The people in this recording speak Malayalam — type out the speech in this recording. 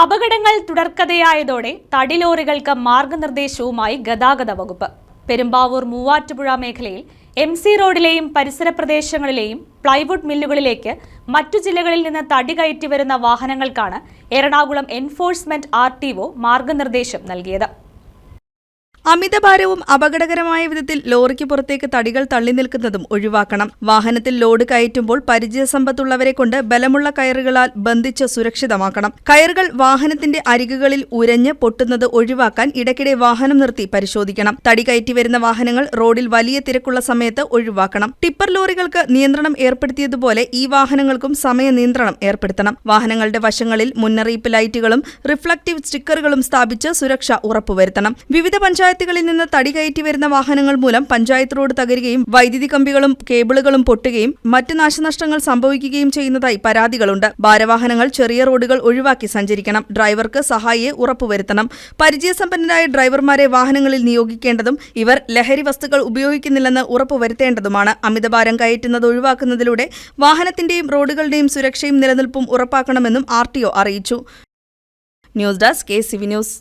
അപകടങ്ങൾ തുടർക്കഥയായതോടെ തടിലോറികൾക്ക് മാർഗനിർദ്ദേശവുമായി ഗതാഗത വകുപ്പ്. പെരുമ്പാവൂർ മൂവാറ്റുപുഴ മേഖലയിൽ എം സി റോഡിലെയും പരിസര പ്രദേശങ്ങളിലെയും പ്ലൈവുഡ് മില്ലുകളിലേക്ക് മറ്റു ജില്ലകളിൽ നിന്ന് തടി കയറ്റി വരുന്ന വാഹനങ്ങൾക്കാണ് Ernakulam enforcement R T O മാർഗനിർദ്ദേശം നൽകിയത്. അമിതഭാരവും അപകടകരമായ വിധത്തിൽ ലോറിക്ക് പുറത്തേക്ക് തടികൾ തള്ളി നിൽക്കുന്നതും ഒഴിവാക്കണം. വാഹനത്തിൽ ലോഡ് കയറ്റുമ്പോൾ പരിചയസമ്പത്തുള്ളവരെ കൊണ്ട് ബലമുള്ള കയറുകളാൽ ബന്ധിച്ച് സുരക്ഷിതമാക്കണം. കയറുകൾ വാഹനത്തിന്റെ അരികുകളിൽ ഉരഞ്ഞ് പൊട്ടുന്നത് ഒഴിവാക്കാൻ ഇടയ്ക്കിടെ വാഹനം നിർത്തി പരിശോധിക്കണം. തടി കയറ്റി വരുന്ന വാഹനങ്ങൾ റോഡിൽ വലിയ തിരക്കുള്ള സമയത്ത് ഒഴിവാക്കണം. ടിപ്പർ ലോറികൾക്ക് നിയന്ത്രണം ഏർപ്പെടുത്തിയതുപോലെ ഈ വാഹനങ്ങൾക്കും സമയ നിയന്ത്രണം ഏർപ്പെടുത്തണം. വാഹനങ്ങളുടെ വശങ്ങളിൽ മുന്നറിയിപ്പ് ലൈറ്റുകളും റിഫ്ലക്റ്റീവ് സ്റ്റിക്കറുകളും സ്ഥാപിച്ച് സുരക്ഷ ഉറപ്പുവരുത്തണം. വിവിധ പഞ്ചായത്തുകളിൽ നിന്ന് തടി കയറ്റി വരുന്ന വാഹനങ്ങൾ മൂലം പഞ്ചായത്ത് റോഡ് തകരുകയും വൈദ്യുതി കമ്പികളും കേബിളുകളും പൊട്ടുകയും മറ്റ് നാശനഷ്ടങ്ങൾ സംഭവിക്കുകയും ചെയ്യുന്നതായി പരാതികളുണ്ട്. ഭാരവാഹനങ്ങൾ ചെറിയ റോഡുകൾ ഒഴിവാക്കി സഞ്ചരിക്കണം. ഡ്രൈവർക്ക് സഹായിയെ ഉറപ്പുവരുത്തണം. പരിചയസമ്പന്നരായ ഡ്രൈവർമാരെ വാഹനങ്ങളിൽ നിയോഗിക്കേണ്ടതും ഇവർ ലഹരി വസ്തുക്കൾ ഉപയോഗിക്കുന്നില്ലെന്ന് ഉറപ്പുവരുത്തേണ്ടതുമാണ്. അമിതഭാരം കയറ്റുന്നത് ഒഴിവാക്കുന്നതിലൂടെ വാഹനത്തിന്റെയും റോഡുകളുടെയും സുരക്ഷയും നിലനിൽപ്പും ഉറപ്പാക്കണമെന്നും ആർ അറിയിച്ചു. News desk K C V news.